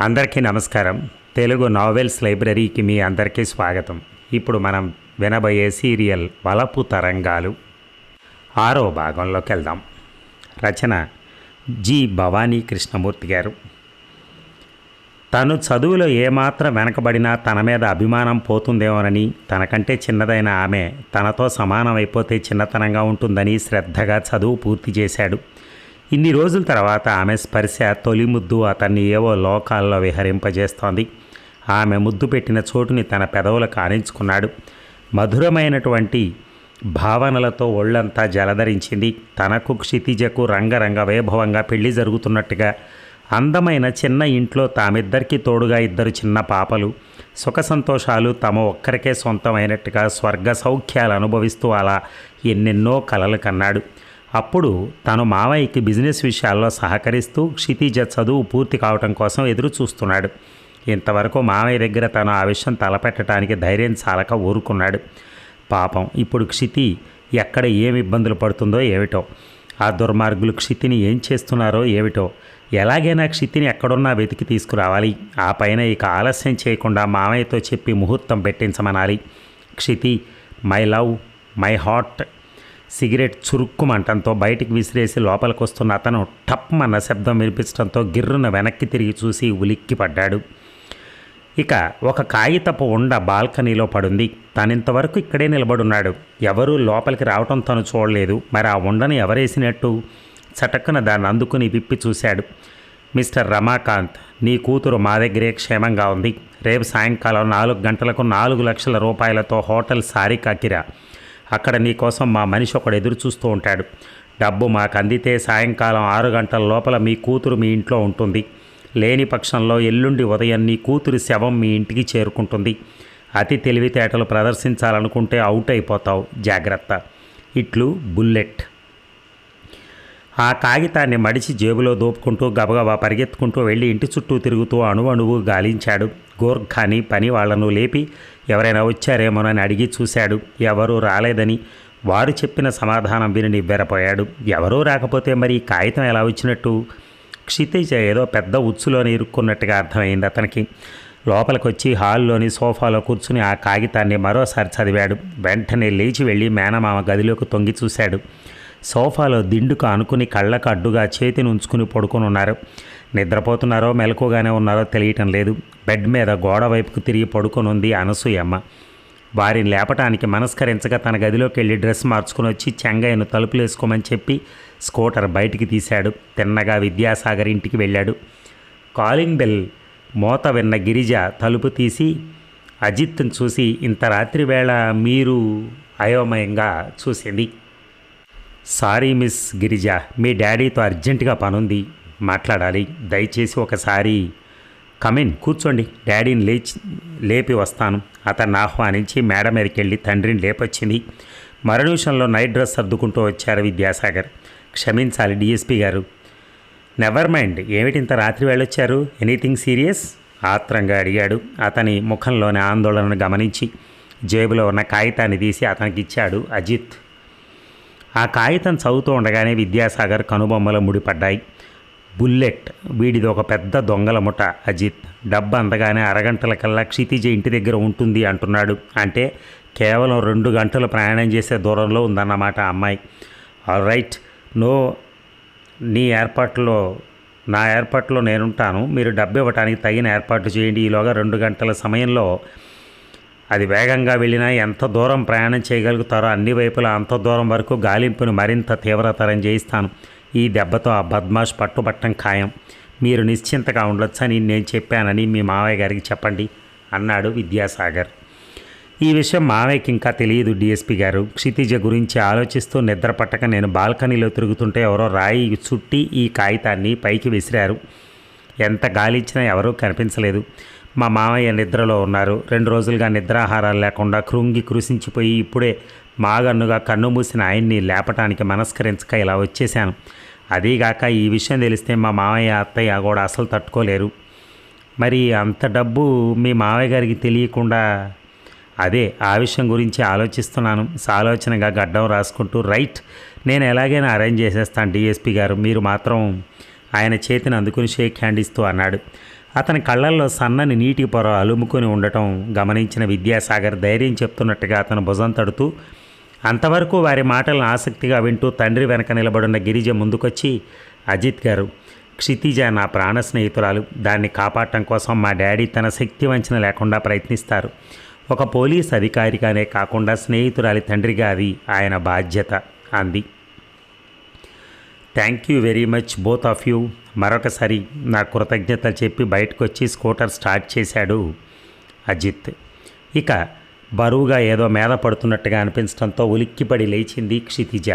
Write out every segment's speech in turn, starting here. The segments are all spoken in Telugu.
అందరికీ నమస్కారం. తెలుగు నావెల్స్ లైబ్రరీకి మీ అందరికీ స్వాగతం. ఇప్పుడు మనం వినబోయే సీరియల్ వలపు తరంగాలు. ఆరో భాగంలోకి వెళ్దాం. రచన జి. భవానీ కృష్ణమూర్తి గారు. తను చదువులో ఏమాత్రం వెనకబడినా తన మీద అభిమానం పోతుందేమోనని తనకంటే చిన్నదైన ఆమె తనతో సమానమైపోతే చిన్నతనంగా ఉంటుందని శ్రద్ధగా చదువు పూర్తి చేశాడు. ఇన్ని రోజుల తర్వాత ఆమె స్పర్శ తొలి ముద్దు అతన్ని ఏవో లోకాల్లో విహరింపజేస్తోంది. ఆమె ముద్దు పెట్టిన చోటుని తన పెదవులకు ఆనించుకున్నాడు మధురమైనటువంటి భావనలతో ఒళ్ళంతా జలధరించింది. తనకు క్షితిజకు రంగరంగ వైభవంగా పెళ్ళి జరుగుతున్నట్టుగా అందమైన చిన్న ఇంట్లో తామిద్దరికీ తోడుగా ఇద్దరు చిన్న పాపలు సుఖ సంతోషాలు తమ ఒక్కరికే సొంతమైనట్టుగా స్వర్గ సౌఖ్యాలు అనుభవిస్తూ అలా ఎన్నెన్నో కలలు కన్నాడు. అప్పుడు తను మావయ్యకి బిజినెస్ విషయాల్లో సహకరిస్తూ క్షితిజ చదువు పూర్తి కావటం కోసం ఎదురు చూస్తున్నాడు ఇంతవరకు మావయ్య దగ్గర తను ఆ విషయం తలపెట్టడానికి ధైర్యం చాలక ఊరుకున్నాడు. పాపం ఇప్పుడు క్షితి ఎక్కడ ఏమి ఇబ్బందులు పడుతుందో ఏమిటో ఆ దుర్మార్గులు క్షితిని ఏం చేస్తున్నారో ఏమిటో ఎలాగైనా క్షితిని ఎక్కడున్నా వెతికి తీసుకురావాలి. ఆ పైన ఇక ఆలస్యం చేయకుండా మామయ్యతో చెప్పి ముహూర్తం పెట్టించమనాలి. Kshiti my love my heart cigarette చురుక్కుమంటంతో బయటికి విసిరేసి లోపలికి వస్తున్న అతను టప్మన్న శబ్దం వినిపించడంతో గిర్రున వెనక్కి తిరిగి చూసి ఉలిక్కి పడ్డాడు ఇక ఒక కాగితపు ఉండ బాల్కనీలో పడుంది. తనింతవరకు ఇక్కడే నిలబడున్నాడు. ఎవరూ లోపలికి రావటం తను చూడలేదు. మరి ఆ ఉండని ఎవరేసినట్టు? చటక్కున దాన్ని అందుకుని విప్పి చూశాడు. మిస్టర్ రమాకాంత్ నీ కూతురు మా దగ్గరే క్షేమంగా ఉంది. రేపు సాయంకాలం నాలుగు గంటలకు నాలుగు లక్షల రూపాయలతో హోటల్ సారికాకిరా. అక్కడ నీకోసం మా మనిషి ఒకడు ఎదురు చూస్తూ ఉంటాడు. డబ్బు మాకు అందితే సాయంకాలం ఆరు గంటల లోపల మీ కూతురు మీ ఇంట్లో ఉంటుంది. లేని పక్షంలో ఎల్లుండి ఉదయం నీ కూతురి శవం మీ ఇంటికి చేరుకుంటుంది. అతి తెలివితేటలు ప్రదర్శించాలనుకుంటే అవుట్ అయిపోతావు. జాగ్రత్త. ఇట్లు బుల్లెట్. ఆ కాగితాన్ని మడిచి జేబులో దోపుకుంటూ గబగబా పరిగెత్తుకుంటూ వెళ్ళి ఇంటి చుట్టూ తిరుగుతూ అణువణువు గాలించాడు. గోర్ఖాని పని వాళ్ళను లేపి ఎవరైనా వచ్చారేమోనని అడిగి చూశాడు. ఎవరూ రాలేదని వారు చెప్పిన సమాధానం విని నివ్వెరపోయాడు. ఎవరూ రాకపోతే మరి ఈ కాగితం ఎలా వచ్చినట్టు? క్షితిజ ఏదో పెద్ద ఉచ్చులోని ఇరుక్కున్నట్టుగా అర్థమైంది అతనికి. లోపలికొచ్చి హాల్లోని సోఫాలో కూర్చుని ఆ కాగితాన్ని మరోసారి చదివాడు. వెంటనే లేచి వెళ్ళి మేనమామ గదిలోకి తొంగి చూశాడు. సోఫాలో దిండుకు అనుకుని కళ్ళకు అడ్డుగా చేతిని ఉంచుకుని పడుకొని ఉన్నారు. నిద్రపోతున్నారో మెలకుగానే ఉన్నారో తెలియటం లేదు. బెడ్ మీద గోడ వైపుకు తిరిగి పడుకొని ఉంది అనసూయమ్మ వారిని లేపటానికి మనస్కరించగా తన గదిలోకి వెళ్ళి డ్రెస్ మార్చుకుని వచ్చి చెంగయ్యను తలుపులు వేసుకోమని చెప్పి స్కూటర్ బయటికి తీశాడు. తిన్నగా విద్యాసాగర్ ఇంటికి వెళ్ళాడు. కాలింగ్ బెల్ మోత విన్న గిరిజ తలుపు తీసి అజిత్ను చూసి ఇంత రాత్రి వేళ మీరు అయోమయంగా చూసింది. Sorry miss Girija. మీ డాడీతో అర్జెంటుగా పనుంది. మాట్లాడాలి. దయచేసి ఒకసారి కమిన్ కూర్చోండి. డాడీని లేచి లేపి వస్తాను. అతన్ని ఆహ్వానించి మేడ మీదకి వెళ్ళి తండ్రిని లేపొచ్చింది. మరో నైట్ డ్రెస్ సర్దుకుంటూ వచ్చారు విద్యాసాగర్. క్షమించాలి డిఎస్పీ గారు. Never mind. ఏమిటి ఇంత రాత్రి వెళ్ళొచ్చారు? Anything serious? ఆత్రంగా అడిగాడు. అతని ముఖంలోని ఆందోళనను గమనించి జేబులో ఉన్న కాగితాన్ని తీసి అతనికి ఇచ్చాడు అజిత్ ఆ కాగితం చదువుతూ ఉండగానే విద్యాసాగర్ కనుబొమ్మలు ముడిపడ్డాయి. బుల్లెట్ వీడిది ఒక పెద్ద దొంగల ముఠ. అజిత్ డబ్బు అందగానే అరగంటల కల్లా క్షితిజ ఇంటి దగ్గర ఉంటుంది అంటున్నాడు. అంటే కేవలం రెండు గంటలు ప్రయాణం చేసే దూరంలో ఉందన్నమాట అమ్మాయి. ఆల్ రైట్ నో నీ ఏర్పాట్లో నా ఏర్పాట్లో నేనుంటాను. మీరు డబ్బు ఇవ్వడానికి తగిన ఏర్పాట్లు చేయండి. ఈలోగా రెండు గంటల సమయంలో అది వేగంగా వెళ్ళినా ఎంత దూరం ప్రయాణం చేయగలుగుతారో అన్ని వైపులా అంత దూరం వరకు గాలింపును మరింత తీవ్రతరం చేయిస్తాను. ఈ దెబ్బతో ఆ బద్మాష్ పట్టుబట్టం ఖాయం. మీరు నిశ్చింతగా ఉండొచ్చని నేను చెప్పానని మీ మావయ్య గారికి చెప్పండి అన్నాడు విద్యాసాగర్. ఈ విషయం మావయ్యకి ఇంకా తెలియదు డిఎస్పి గారు. క్షితిజ గురించి ఆలోచిస్తూ నిద్ర పట్టక నేను బాల్కనీలో తిరుగుతుంటే ఎవరో రాయి చుట్టి ఈ కాగితాన్ని పైకి విసిరారు. ఎంత గాలిచ్చినా ఎవరూ కనిపించలేదు. మా మామయ్య నిద్రలో ఉన్నారు. రెండు రోజులుగా నిద్రాహారాలు లేకుండా కృంగి కృషించిపోయి ఇప్పుడే మాగన్నుగా కన్ను మూసిన ఆయన్ని లేపటానికి మనస్కరించక ఇలా వచ్చేశాను. అదీగాక ఈ విషయం తెలిస్తే మా మామయ్య అత్తయ్య కూడా అసలు తట్టుకోలేరు. మరి అంత డబ్బు మీ మామయ్య గారికి తెలియకుండా అదే ఆ విషయం గురించి ఆలోచిస్తున్నాను. సాలోచనగా గడ్డం రాసుకుంటూ రైట్ నేను ఎలాగైనా అరేంజ్ చేసేస్తాను డిఎస్పి గారు. మీరు మాత్రం ఆయన చేతిని అందుకుని షేక్ హ్యాండ్ ఇస్తూ అన్నాడు. అతని కళ్ళల్లో సన్నని నీటి పొర అలుముకొని ఉండటం గమనించిన విద్యాసాగర్ ధైర్యం చెప్తున్నట్టుగా అతను భుజం తడుతూ అంతవరకు వారి మాటలను ఆసక్తిగా వింటూ తండ్రి వెనక నిలబడిన గిరిజ ముందుకొచ్చి అజిత్ గారు క్షితిజ నా ప్రాణ స్నేహితురాలు. దాన్ని కాపాడటం కోసం మా డాడీ తన శక్తి వంచన లేకుండా ప్రయత్నిస్తారు. ఒక పోలీస్ అధికారిగానే కాకుండా స్నేహితురాలి తండ్రిగా అది ఆయన బాధ్యత అంది. Thank you very much both of you. మరొకసారి నా కృతజ్ఞతలు చెప్పి బయటకు వచ్చి స్కూటర్ స్టార్ట్ చేశాడు అజిత్. ఇక బరువుగా ఏదో మీద పడుతున్నట్టుగా అనిపించడంతో ఉలిక్కిపడి లేచింది క్షితిజ.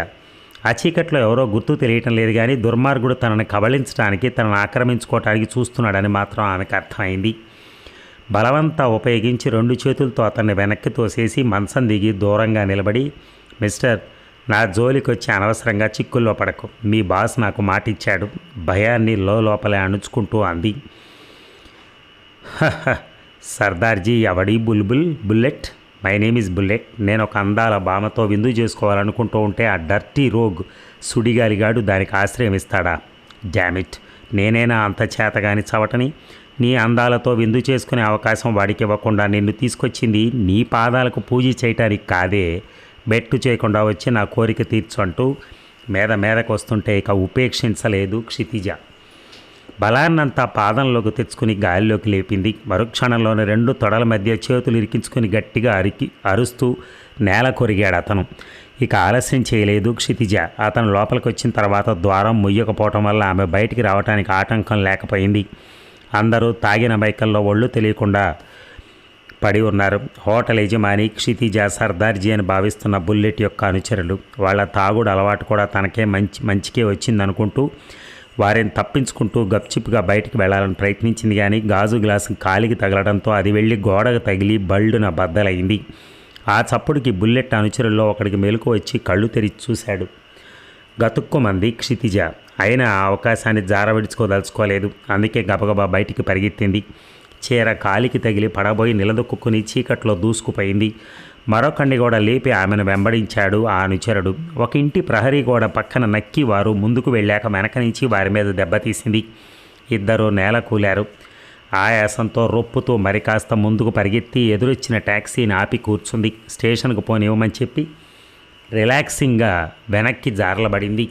ఆ చీకట్లో ఎవరో గుర్తు తెలియటం లేదు కానీ దుర్మార్గుడు తనని కబళించడానికి తనను ఆక్రమించుకోవటానికి చూస్తున్నాడని మాత్రం ఆమెకు అర్థమైంది. బలవంతా ఉపయోగించి రెండు చేతులతో అతన్ని వెనక్కి తోసేసి మంచం దిగి దూరంగా నిలబడి మిస్టర్ నా జోలికి వచ్చి అనవసరంగా చిక్కుల్లో పడకు. మీ బాస్ నాకు మాటిచ్చాడు. భయాన్ని లోపలే అణుచుకుంటూ అంది. సర్దార్జీ ఎవడి బుల్బుల్? Bullet? My name is bullet. నేను ఒక అందాల బామతో విందు చేసుకోవాలనుకుంటూ ఉంటే ఆ డర్టీ రోగ్ సుడిగాలిగాడు దానికి ఆశ్రయం ఇస్తాడా? డామిట్ నేనేనా అంత చేతగాని చవటని? నీ అందాలతో విందు చేసుకునే అవకాశం వాడికి ఇవ్వకుండా నిన్ను తీసుకొచ్చింది నీ పాదాలకు పూజ చేయటానికి కాదే. బెట్టు చేయకుండా వచ్చి నా కోరిక తీర్చు అంటూ మీద మీదకు వస్తుంటే ఇక ఉపేక్షించలేదు క్షితిజ. బలాన్నంతా పాదంలోకి తెచ్చుకుని గాలిలోకి లేపింది. మరుక్షణంలోని రెండు తొడల మధ్య చేతులు ఇరికించుకుని గట్టిగా అరికి అరుస్తూ నేల కొరిగాడు అతను. ఇక ఆలస్యం చేయలేదు క్షితిజ. అతను లోపలికి వచ్చిన తర్వాత ద్వారం ముయ్యకపోవటం వల్ల ఆమె బయటికి రావడానికి ఆటంకం లేకపోయింది. అందరూ తాగిన బైకల్లో ఒళ్ళు తెలియకుండా పడి ఉన్నారు. హోటల్ యజమాని క్షితిజ సర్దార్జీ అని భావిస్తున్న బుల్లెట్ యొక్క అనుచరులు వాళ్ళ తాగుడు అలవాటు కూడా తనకే మంచి మంచికే వచ్చిందనుకుంటూ వారిని తప్పించుకుంటూ గప్చిప్గా బయటికి వెళ్ళాలని ప్రయత్నించింది కానీ గాజు గ్లాసు కాలికి తగలడంతో అది వెళ్ళి గోడకు తగిలి బళ్ళున బద్దలైంది. ఆ చప్పుడుకి బుల్లెట్ అనుచరుల్లో ఒకడికి మెలకు వచ్చి కళ్ళు తెరిచి చూశాడు. గతుక్కుమంది క్షితిజ. అయినా ఆ అవకాశాన్ని జారవిడుచుకోదలుచుకోలేదు. అందుకే గబగబా బయటికి పరిగెత్తింది. చీర కాలికి తగిలి పడబోయి నిలదొక్కుని చీకట్లో దూసుకుపోయింది. మరొకండి కూడా లేపి ఆమెను వెంబడించాడు ఆ అనుచరుడు. ఒక ఇంటి ప్రహరీ గోడ పక్కన నక్కి వారు ముందుకు వెళ్ళాక వెనక నుంచి వారి మీద దెబ్బతీసింది ఇద్దరూ నేల కూలారు. ఆయాసంతో రొప్పుతూ మరి కాస్త ముందుకు పరిగెత్తి ఎదురొచ్చిన ట్యాక్సీని ఆపి కూర్చుంది. స్టేషన్కు పోనివ్వమని చెప్పి రిలాక్సింగ్గా వెనక్కి జారలబడింది.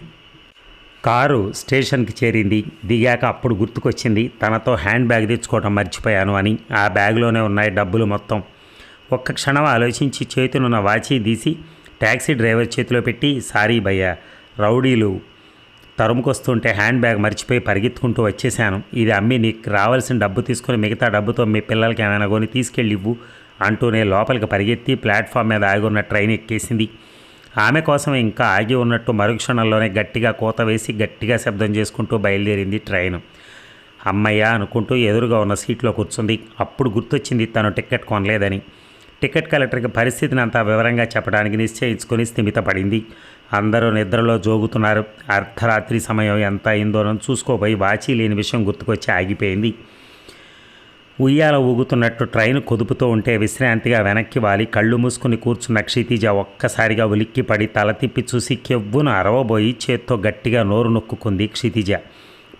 కారు స్టేషన్కి చేరింది. దిగాక అప్పుడు గుర్తుకొచ్చింది తనతో హ్యాండ్ బ్యాగ్ తెచ్చుకోవడం మర్చిపోయాను అని. ఆ బ్యాగ్లోనే ఉన్నాయి డబ్బులు మొత్తం. ఒక్క క్షణం ఆలోచించి చేతులున్న వాచి తీసి ట్యాక్సీ డ్రైవర్ చేతిలో పెట్టి సారీ భయ్య రౌడీలు తరుముకొస్తుంటే హ్యాండ్ బ్యాగ్ మర్చిపోయి పరిగెత్తుకుంటూ వచ్చేసాను. ఇది అమ్మి నీకు రావాల్సిన డబ్బు తీసుకొని మిగతా డబ్బుతో మీ పిల్లలకి ఏమైనా కొని తీసుకెళ్ళి ఇవ్వు అంటూనే లోపలికి పరిగెత్తి ప్లాట్ఫామ్ మీద ఆగి ఉన్న ట్రైన్ ఎక్కేసింది. ఆమె కోసం ఇంకా ఆగి ఉన్నట్టు మరుక్షణంలోనే గట్టిగా కోత వేసి గట్టిగా శబ్దం చేసుకుంటూ బయలుదేరింది ట్రైన్. అమ్మయ్య అనుకుంటూ ఎదురుగా ఉన్న సీట్లో కూర్చుంది. అప్పుడు గుర్తొచ్చింది తను టికెట్ కొనలేదని. టికెట్ కలెక్టర్కి పరిస్థితిని అంతా వివరంగా చెప్పడానికి నిశ్చయించుకొని స్థిమితపడింది అందరూ నిద్రలో జోగుతున్నారు. అర్ధరాత్రి సమయం ఎంత అయిందోనో చూసుకోబోయి వాచి లేని విషయం గుర్తుకొచ్చి ఆగిపోయింది. ఉయ్యాల ఊగుతున్నట్టు ట్రైన్ కుదుపుతూ ఉంటే విశ్రాంతిగా వెనక్కి వాలి. కళ్ళు మూసుకుని కూర్చున్న క్షితిజ ఒక్కసారిగా ఉలిక్కి పడి తల తిప్పి చూసి కెవ్వును అరవబోయి చేత్తో గట్టిగా నోరు నొక్కుకుంది క్షితిజ.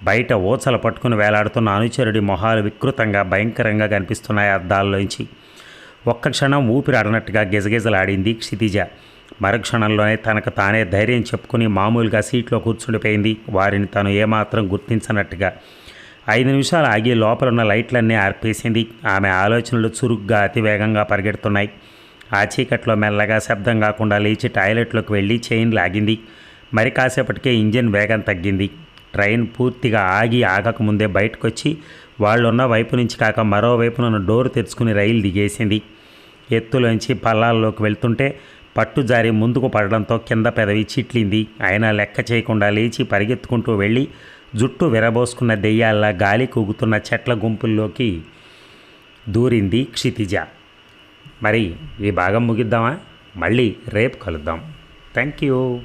బయట ఓచలు పట్టుకుని వేలాడుతున్న అనుచరుడి మొహాలు వికృతంగా భయంకరంగా కనిపిస్తున్నాయి అద్దాల్లోంచి ఒక్క క్షణం ఊపిరాడనట్టుగా గిజగిజలాడింది క్షితిజ. మరుక్షణంలోనే తనకు తానే ధైర్యం చెప్పుకుని మామూలుగా సీట్లో కూర్చుండిపోయింది. వారిని తను ఏమాత్రం గుర్తించనట్టుగా ఐదు నిమిషాలు ఆగి లోపల ఉన్న లైట్లన్నీ ఆర్పేసింది. ఆమె ఆలోచనలు చురుగ్గా అతివేగంగా పరిగెడుతున్నాయి. ఆ చీకట్లో మెల్లగా శబ్దం కాకుండా లేచి టాయిలెట్లోకి వెళ్ళి చైన్ లాగింది. మరి కాసేపటికే ఇంజిన్ వేగం తగ్గింది. ట్రైన్ పూర్తిగా ఆగి ఆగకముందే బయటకొచ్చి వాళ్ళున్న వైపు నుంచి కాక మరోవైపున డోర్ తెరుచుకుని రైలు దిగేసింది. ఎత్తులోంచి పల్లాల్లోకి వెళ్తుంటే పట్టు జారి ముందుకు పడడంతో కింద పెదవి చిట్లింది. అయినా లెక్క చేయకుండా లేచి పరిగెత్తుకుంటూ వెళ్ళి జుట్టు విరబోసుకున్న దెయ్యాల్లా గాలి కూగుతున్న చెట్ల గుంపుల్లోకి దూరింది క్షితిజ. మరి ఈ భాగం ముగిద్దామా? మళ్ళీ రేపు కలుద్దాం. Thank you